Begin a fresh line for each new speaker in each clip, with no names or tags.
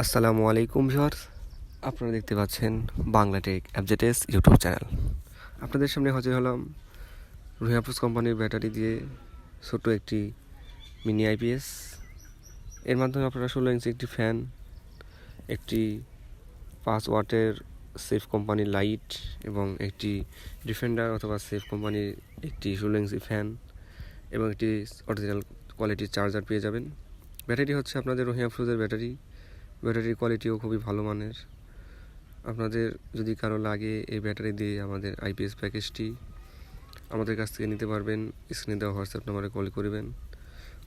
আসসালামু আলাইকুম ভিউয়ার্স। আপনারা দেখতে পাচ্ছেন বাংলা টেক অ্যাবজেটেস ইউটিউব চ্যানেল। আপনাদের সামনে হাজির হলাম রুহিয়াপুস কোম্পানির ব্যাটারি দিয়ে ছোট একটি মিনি আইপিএস এর মাধ্যমে আপনারা ষোলো ইঞ্চি একটি ফ্যান, একটি পাঁচ ওয়াটের সেফ কোম্পানির লাইট এবং একটি ডিফেন্ডার অথবা সেফ কোম্পানির একটি ষোলো ইঞ্চি ফ্যান এবং একটি অরিজিনাল কোয়ালিটির চার্জার পেয়ে যাবেন। ব্যাটারি হচ্ছে আপনাদের রোহিয়া ফ্রুজের ব্যাটারি। ব্যাটারির কোয়ালিটিও খুবই ভালো মানের। আপনাদের যদি কারও লাগে এই ব্যাটারি দিয়ে আমাদের আইপিএস প্যাকেজটি আমাদের কাছ থেকে নিতে পারবেন। স্ক্রিনে দেওয়া হোয়াটসঅ্যাপ নাম্বারে কল করবেন।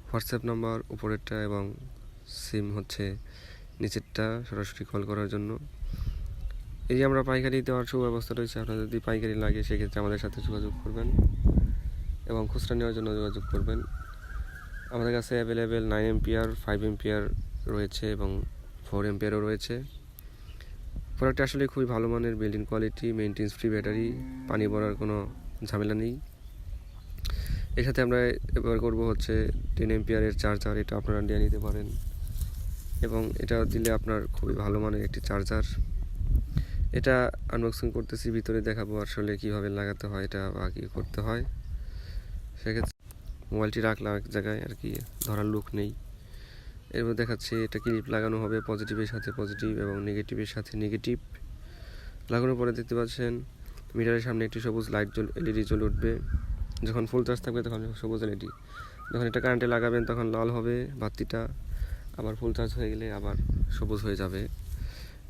হোয়াটসঅ্যাপ নাম্বার উপরেরটা এবং সিম হচ্ছে নিচেরটা সরাসরি কল করার জন্য। এই যে আমরা পাইকারি দেওয়ার সুব্যবস্থা রয়েছে আপনার যদি পাইকারি লাগে সেক্ষেত্রে আমাদের সাথে যোগাযোগ করবেন এবং খুচরা নেওয়ার জন্য যোগাযোগ করবেন। আমাদের কাছে available nine ampere five ampere রয়েছে এবং ফোর এমপিআরও রয়েছে। প্রোডাক্টটা আসলে খুবই ভালো মানের building quality maintenance free battery পানি ভরার কোনো ঝামেলা নেই। এর সাথে আমরা ব্যবহার করব হচ্ছে টেন এমপিআরের চার্জার এটা আপনারা নিয়ে নিতে পারেন। এবং এটা দিলে আপনার খুবই ভালো মানের একটি চার্জার এটা আনবক্সিং করতেছি, ভিতরে দেখাবো আসলে কীভাবে লাগাতে হয়, এটা বা কী করতে হয়। সেক্ষেত্রে মোবাইলটি রাখলাম এক জায়গায়, আর কি ধরার লোক নেই। এরপর দেখাচ্ছে এটা ক্লিপ লাগানো হবে পজিটিভের সাথে পজিটিভ এবং নেগেটিভের সাথে নেগেটিভ লাগানোর পরে দেখতে পাচ্ছেন মিটারের সামনে একটি সবুজ লাইট জ্বল এলইডি জ্বলে উঠবে। যখন ফুল চার্জ থাকবে তখন সবুজ এলইডি যখন এটা কারেন্টে লাগাবেন তখন লাল হবে বাতিটা। আবার ফুল চার্জ হয়ে গেলে আবার সবুজ হয়ে যাবে।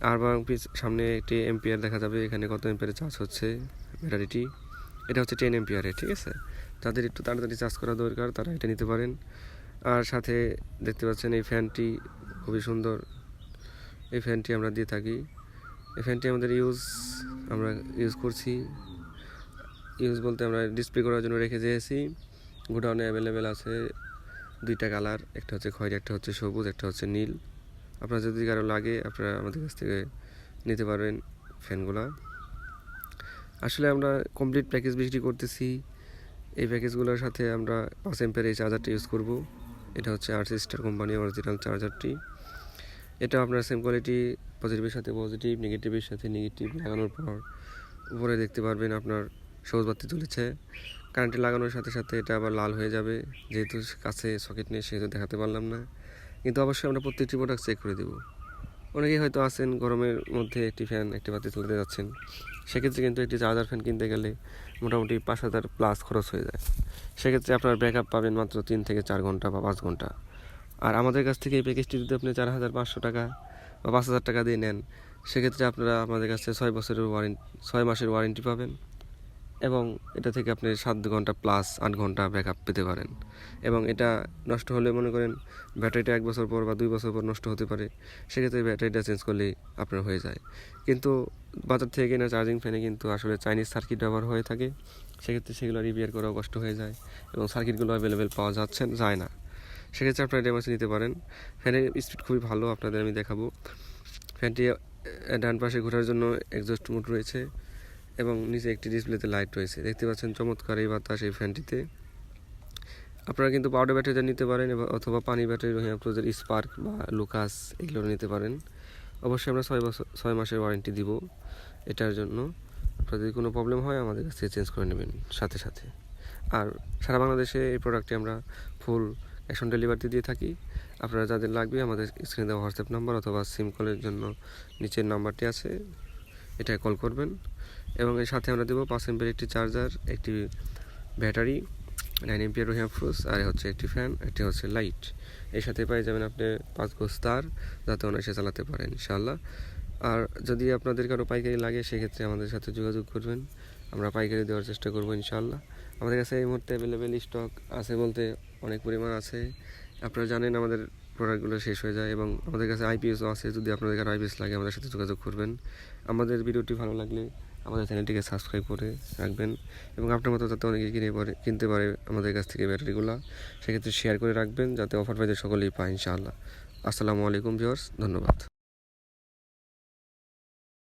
আর সামনে একটি এম্পিয়ার দেখা যাবে, এখানে কত এম্পিয়ারে চার্জ হচ্ছে ব্যাটারিটি এটা হচ্ছে টেন এম্পিয়ারে ঠিক আছে? যাদের একটু তাড়াতাড়ি চার্জ করা দরকার তারা এটা নিতে পারেন। আর সাথে দেখতে পাচ্ছেন এই ফ্যানটি খুবই সুন্দর। এই ফ্যানটি আমরা দিয়ে থাকি। এই ফ্যানটি আমাদের ইউজ আমরা ইউজ করছি। ইউজ বলতে আমরা ডিসপ্লে করার জন্য রেখে দিয়েছি। গোডাউনে অ্যাভেলেবেল আছে দুইটা কালার, একটা হচ্ছে খয়েরি, একটা হচ্ছে সবুজ, একটা হচ্ছে নীল। আপনার যদি কারও লাগে, আপনারা আমাদের কাছ থেকে নিতে পারবেন ফ্যানগুলা। আসলে আমরা কমপ্লিট প্যাকেজ বিক্রি করতেছি। এই প্যাকেজগুলোর সাথে আমরা পাঁচ এম্পের এই চার্জারটি ইউজ করব। এটা হচ্ছে আর সিস্টার কোম্পানি অরিজিনাল চার্জারটি এটা আপনার সেম কোয়ালিটি পজিটিভের সাথে পজিটিভ নেগেটিভের সাথে নেগেটিভ লাগানোর পর উপরে দেখতে পারবেন আপনার সবুজ বাতি চলেছে কারেন্টে লাগানোর সাথে সাথে এটা আবার লাল হয়ে যাবে। যেহেতু কাছে সকেট নেই, সেহেতু দেখাতে পারলাম না। কিন্তু অবশ্যই আমরা প্রত্যেকটি প্রোডাক্ট চেক করে দেবো। অনেকেই হয়তো আছেন, গরমের মধ্যে একটি ফ্যান একটি বাতি চলতে যাচ্ছেন। সেক্ষেত্রে কিন্তু একটি চার্জার ফ্যান কিনতে গেলে মোটামুটি পাঁচ হাজার প্লাস খরচ হয়ে যায়। সেক্ষেত্রে আপনার ব্যাক পাবেন মাত্র তিন থেকে চার ঘণ্টা বা পাঁচ ঘণ্টা। আর আমাদের কাছ থেকে এই প্যাকেজটি যদি আপনি চার হাজার পাঁচশো টাকা বা পাঁচ হাজার টাকা দিয়ে নেন, সেক্ষেত্রে আপনারা আমাদের কাছে ছয় বছরের ওয়ারেন্টি ছয় মাসের ওয়ারেন্টি পাবেন। এবং এটা থেকে আপনি সাত ঘণ্টা প্লাস আট ঘণ্টা ব্যাক আপ পেতে পারেন। এবং এটা নষ্ট হলে মনে করেন ব্যাটারিটা এক বছর পর বা দুই বছর পর নষ্ট হতে পারে, সেক্ষেত্রে ব্যাটারিটা চেঞ্জ করলেই আপনার হয়ে যায়। কিন্তু বাজার থেকে কেনা চার্জিং ফ্যানে কিন্তু আসলে চাইনিজ সার্কিট ব্যবহার হয়ে থাকে, সেক্ষেত্রে সেগুলো রিপেয়ার করাও কষ্ট হয়ে যায় এবং সার্কিটগুলো অ্যাভেলেবেল পাওয়া যাচ্ছে, যায় না। সেক্ষেত্রে আপনারা ডেমাসে নিতে পারেন। ফ্যানের স্পিড খুবই ভালো, আপনাদের আমি দেখাবো। ফ্যানটি ডান পাশে ঘোরার জন্য একজস্ট মোট রয়েছে। এবং নিচে একটি ডিসপ্লেতে লাইট রয়েছে। দেখতে পাচ্ছেন চমৎকার এই বাতাস এই ফ্যানটিতে। আপনারা কিন্তু পাউডার ব্যাটারিটা নিতে পারেন অথবা পানি ব্যাটারি, রহিম প্রোজের স্পার্ক বা লুকাস এগুলো নিতে পারেন। অবশ্যই আমরা ছয় বছর ছয় মাসের ওয়ারেন্টি দিব এটার জন্য। আপনার যদি কোনো প্রবলেম হয় আমাদের কাছ থেকে চেঞ্জ করে নেবেন সাথে সাথে। আর সারা বাংলাদেশে এই প্রোডাক্টটি আমরা ফুল ক্যাশ অন ডেলিভারিতে দিয়ে থাকি। আপনারা যাদের লাগবে আমাদের স্ক্রিনে দেওয়া হোয়াটসঅ্যাপ নাম্বার অথবা সিম কলের জন্য নিচের নাম্বারটি আছে, এটায় কল করবেন। এবং এর সাথে আমরা দেবো পাঁচ এমপির একটি চার্জার একটি ব্যাটারি নাইন এমপিয়ার রোহিয়া আর হচ্ছে একটি ফ্যান একটি হচ্ছে লাইটের সাথে পাই যাবেন আপনি পাঁচ গোজ তার, যাতে অনায়াসে চালাতে পারেন ইনশাল্লাহ আর যদি আপনাদের কারও পাইকারি লাগে, সেক্ষেত্রে আমাদের সাথে যোগাযোগ করবেন। আমরা পাইকারি দেওয়ার চেষ্টা করব ইনশাল্লাহ আমাদের কাছে এই মুহূর্তে অ্যাভেলেবেল স্টক আছে বলতে অনেক পরিমাণ আছে। আপনারা জানেন আমাদের প্রোডাক্টগুলো শেষ হয়ে যায় এবং আমাদের কাছে আইপিএসও আছে। যদি আপনাদের কারও আইপিএস লাগে, আমাদের সাথে যোগাযোগ করবেন। আমাদের ভিডিওটি ভালো লাগলে আমাদের চ্যানেলটিকে সাবস্ক্রাইব করে রাখবেন এবং আপনার মতো যাতে অনেকে কিনে পারে, কিনতে পারে আমাদের কাছ থেকে ব্যাটারিগুলো, সেক্ষেত্রে শেয়ার করে রাখবেন যাতে অফার পাইতে সকলেই পায় ইনশাআল্লাহ। আসসালামু আলাইকুম ভিউয়ার্স ধন্যবাদ।